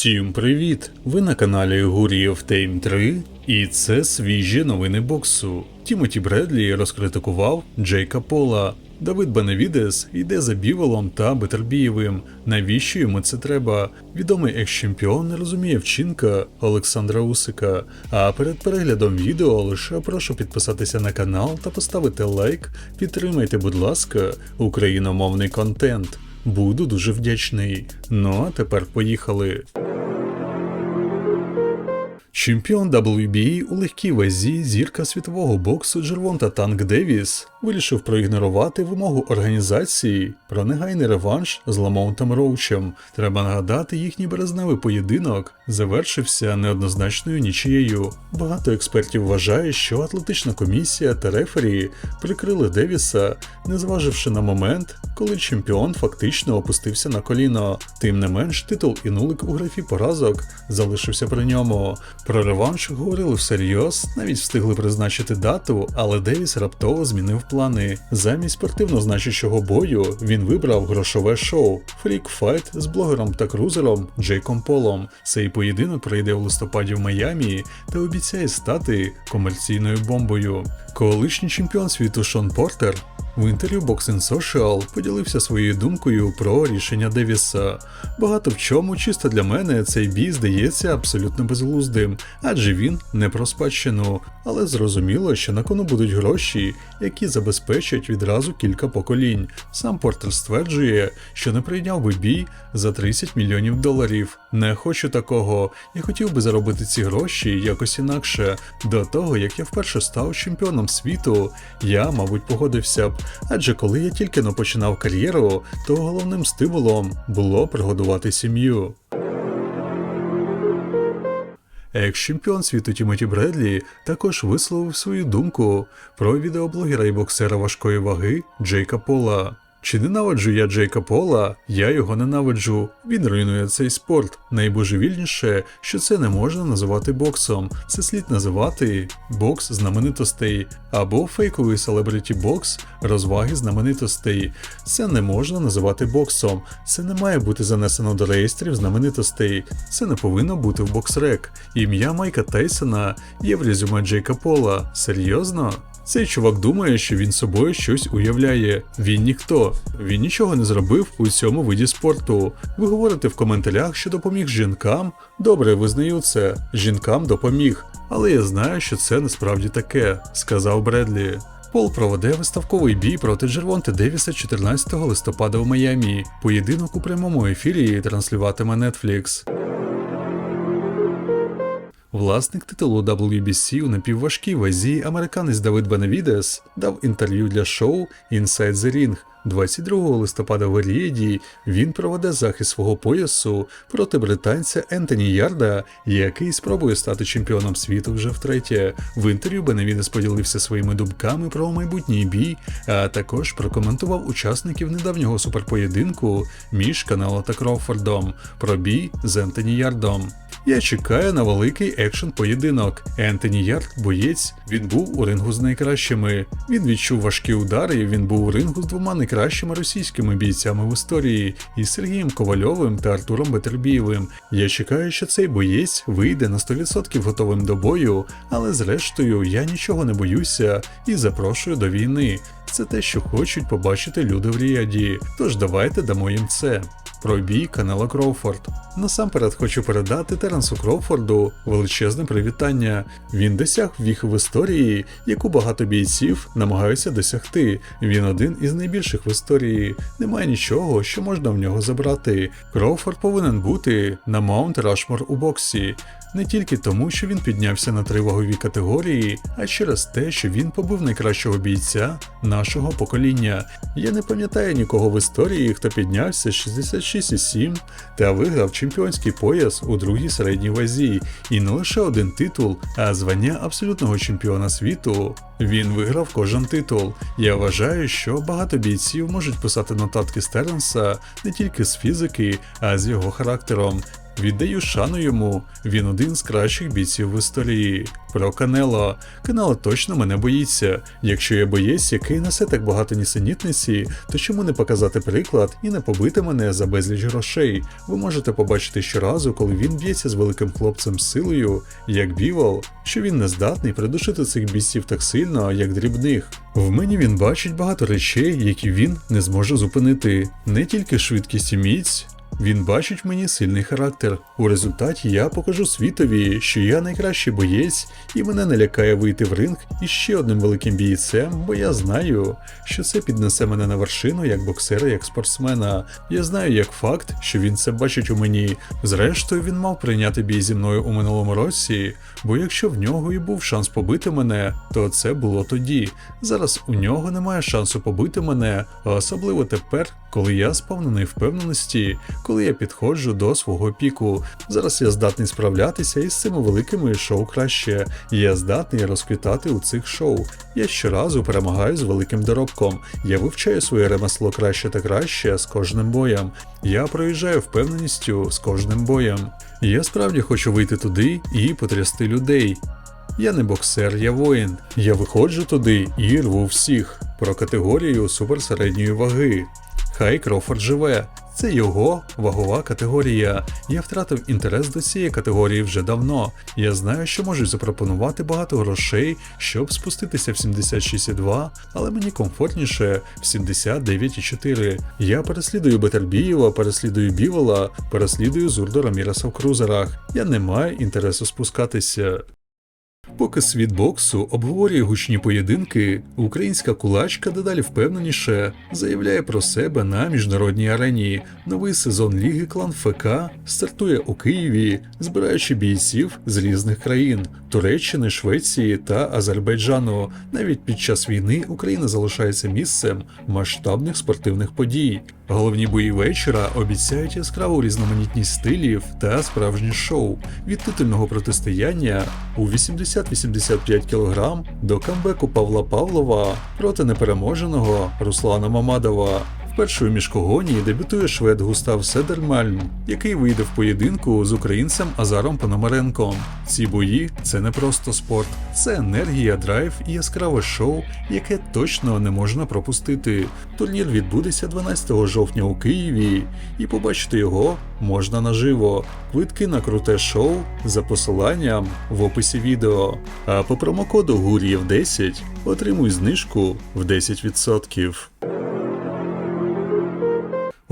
Всім привіт! Ви на каналі Гурієв Тейм 3 і це свіжі новини боксу. Тімоті Бредлі розкритикував Джейка Пола. Давид Беневідес йде за Біволом та Бетербієвим. Навіщо йому це треба? Відомий екс-чемпіон не розуміє вчинка Олександра Усика. А перед переглядом відео лише прошу підписатися на канал та поставити лайк. Підтримайте, будь ласка, україномовний контент. Буду дуже вдячний. Ну а тепер поїхали. Чемпіон WBA у легкій вазі зірка світового боксу Джервонта Танк Девіс вирішив проігнорувати вимогу організації про негайний реванш з Ламонтом Роучем. Треба нагадати, їхній березневий поєдинок завершився неоднозначною нічією. Багато експертів вважає, що атлетична комісія та рефері прикрили Девіса, не зваживши на момент, коли чемпіон фактично опустився на коліно. Тим не менш, титул і нулик у графі поразок залишився при ньому. Про реванш говорили всерйоз, навіть встигли призначити дату, але Девіс раптово змінив плани. Замість спортивно значущого бою він вибрав грошове шоу Фрік Файт з блогером та крузером Джейком Полом. Цей поєдинок пройде в листопаді в Майамі та обіцяє стати комерційною бомбою. Колишній чемпіон світу Шон Портер в інтерв'ю Boxing Social поділився своєю думкою про рішення Девіса. Багато в чому, чисто для мене, цей бій здається абсолютно безглуздим, адже він не про спадщину. Але зрозуміло, що на кону будуть гроші, які забезпечать відразу кілька поколінь. Сам Портер стверджує, що не прийняв би бій за 30 мільйонів доларів. Не хочу такого. Я хотів би заробити ці гроші якось інакше. До того як я вперше став чемпіоном світу, я, мабуть, погодився б. Адже коли я тільки но починав кар'єру, то головним стимулом було пригодувати сім'ю. Екс-чемпіон світу Тімоті Бредлі також висловив свою думку про відеоблогера і боксера важкої ваги Джейка Пола. Чи ненавиджу я Джейка Пола? Я його ненавиджу. Він руйнує цей спорт. Найбожевільніше, що це не можна називати боксом. Це слід називати бокс знаменитостей або фейковий селебриті бокс розваги знаменитостей. Це не можна називати боксом. Це не має бути занесено до реєстрів знаменитостей. Це не повинно бути в боксрек. Ім'я Майка Тейсона є в резюме Джейка Пола. Серйозно? Цей чувак думає, що він собою щось уявляє. Він ніхто. Він нічого не зробив у цьому виді спорту. Ви говорите в коментарях, що допоміг жінкам. Добре, визнаю це. Жінкам допоміг. Але я знаю, що це насправді таке, сказав Бредлі. Пол проведе виставковий бій проти Джервонти Девіса 14 листопада в Майамі. Поєдинок у прямому ефірі транслюватиме Netflix. Власник титулу WBC у напівважкій вазі американець Давид Беневідес дав інтерв'ю для шоу Inside the Ring. 22 листопада в Рієді він проведе захист свого поясу проти британця Ентоні Ярда, який спробує стати чемпіоном світу вже втретє. В інтерв'ю Беневідес поділився своїми думками про майбутній бій, а також прокоментував учасників недавнього суперпоєдинку між Канело та Кроуфордом про бій з Ентоні Ярдом. Я чекаю на великий екшн поєдинок. Ентоні Ярд, боєць, він був у рингу з найкращими. Він відчув важкі удари. Він був у рингу з двома російськими бійцями в історії із Сергієм Ковальовим та Артуром Бетербієвим. Я чекаю, що цей боєць вийде на 100% готовим до бою, але зрештою я нічого не боюся і запрошую до війни. Це те, що хочуть побачити люди в Ріаді. Тож давайте дамо їм це. Про бій Канела Кроуфорд. Насамперед хочу передати Теренсу Кроуфорду величезне привітання. Він досяг віх в історії, яку багато бійців намагаються досягти. Він один із найбільших в історії. Немає нічого, що можна в нього забрати. Кроуфорд повинен бути на Маунт Рашмор у боксі. Не тільки тому, що він піднявся на три вагові категорії, а через те, що він побив найкращого бійця нашого покоління. Я не пам'ятаю нікого в історії, хто піднявся 66,7 та виграв чемпіонський пояс у другій середній вазі. І не лише один титул, а звання абсолютного чемпіона світу. Він виграв кожен титул. Я вважаю, що багато бійців можуть писати нотатки Стернса не тільки з фізики, а з його характером. Віддаю шану йому, він один з кращих бійців в історії. Про Канело. Канело точно мене боїться. Якщо я боєць, який несе так багато нісенітниці, то чому не показати приклад і не побити мене за безліч грошей? Ви можете побачити щоразу, коли він б'ється з великим хлопцем силою, як бівол, що він не здатний придушити цих бійців так сильно, як дрібних. В мені він бачить багато речей, які він не зможе зупинити. Не тільки швидкість і міць, він бачить в мені сильний характер. У результаті я покажу світові, що я найкращий боєць, і мене не лякає вийти в ринг із ще одним великим бійцем, бо я знаю, що це піднесе мене на вершину як боксера, як спортсмена. Я знаю як факт, що він це бачить у мені. Зрештою, він мав прийняти бій зі мною у минулому році, бо якщо в нього і був шанс побити мене, то це було тоді. Зараз у нього немає шансу побити мене, а особливо тепер, коли я сповнений впевненості, коли я підходжу до свого піку. Зараз я здатний справлятися із цими великими шоу краще, я здатний розквітати у цих шоу. Я щоразу перемагаю з великим доробком. Я вивчаю своє ремесло краще та краще з кожним боєм. Я проїжджаю впевненістю з кожним боєм. Я справді хочу вийти туди і потрясти людей. Я не боксер, я воїн. Я виходжу туди і рву всіх про категорію суперсередньої ваги. Хай Крофорд живе. Це його вагова категорія. Я втратив інтерес до цієї категорії вже давно. Я знаю, що можуть запропонувати багато грошей, щоб спуститися в 76,2, але мені комфортніше в 79,4. Я переслідую Бетербієва, переслідую Бівола, переслідую Зурдо Раміреса в крузерах. Я не маю інтересу спускатися. Поки світ боксу обговорює гучні поєдинки, українська кулачка дедалі впевненіше заявляє про себе на міжнародній арені. Новий сезон Ліги Клан ФК стартує у Києві, збираючи бійців з різних країн Туреччини, Швеції та Азербайджану. Навіть під час війни Україна залишається місцем масштабних спортивних подій. Головні бої вечора обіцяють яскраву різноманітність стилів та справжнє шоу від титульного протистояння у 80-85 кг до камбеку Павла Павлова проти непереможеного Руслана Мамадова. В першому міжкогоні дебютує швед Густав Седермальм, який вийде в поєдинку з українцем Азаром Пономаренком. Ці бої це не просто спорт, це енергія, драйв і яскраве шоу, яке точно не можна пропустити. Турнір відбудеться 12 жовтня у Києві, і побачити його можна наживо. Квитки на круте шоу за посиланням в описі відео. А по промокоду Гур'єв 10 отримуй знижку в 10%.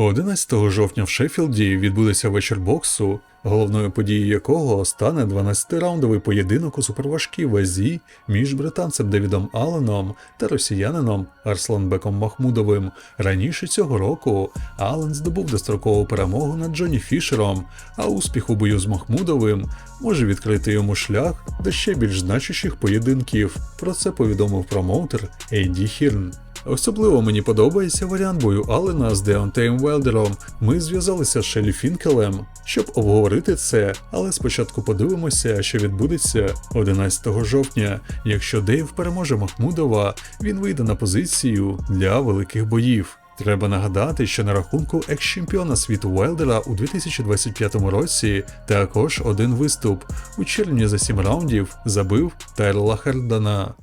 11 жовтня в Шеффілді відбудеться вечір боксу, головною подією якого стане 12-раундовий поєдинок у суперважкій вазі між британцем Девідом Алленом та росіянином Арсланбеком Махмудовим. Раніше цього року Аллен здобув дострокову перемогу над Джонні Фішером, а успіх у бою з Махмудовим може відкрити йому шлях до ще більш значущих поєдинків. Про це повідомив промоутер Ейді Хірн. Особливо мені подобається варіант бою Аллена з Деонтеєм Велдером. Ми зв'язалися з Шелі Фінкелем, щоб обговорити це, але спочатку подивимося, що відбудеться 11 жовтня. Якщо Дейв переможе Махмудова, він вийде на позицію для великих боїв. Треба нагадати, що на рахунку екс-чемпіона світу Уелдера у 2025 році також один виступ. У червні за 7 раундів забив Тайрла Хердана.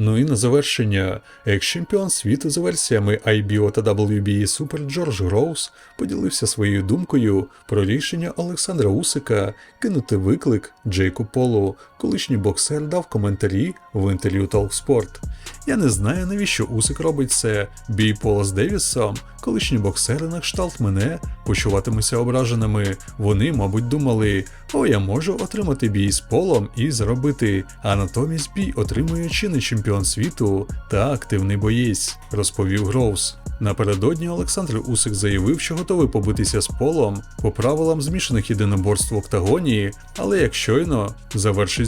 Ну і на завершення, екс-чемпіон світу за версіями IBO та WBA Super Джордж Гроус поділився своєю думкою про рішення Олександра Усика кинути виклик Джейку Полу. Колишній боксер дав коментарі в інтерв'ю Talksport. Я не знаю, навіщо Усик робить це. Бій Пола з Девісом, колишні боксери на кшталт мене почуватимуться ображеними. Вони, мабуть, думали, о, я можу отримати бій з полом і заробити. А натомість бій отримує чинний чемпіон світу та активний боєць, розповів Гроус. Напередодні Олександр Усик заявив, що готовий побитися з полом по правилам змішаних єдиноборств в октагоні, але як щойно завершить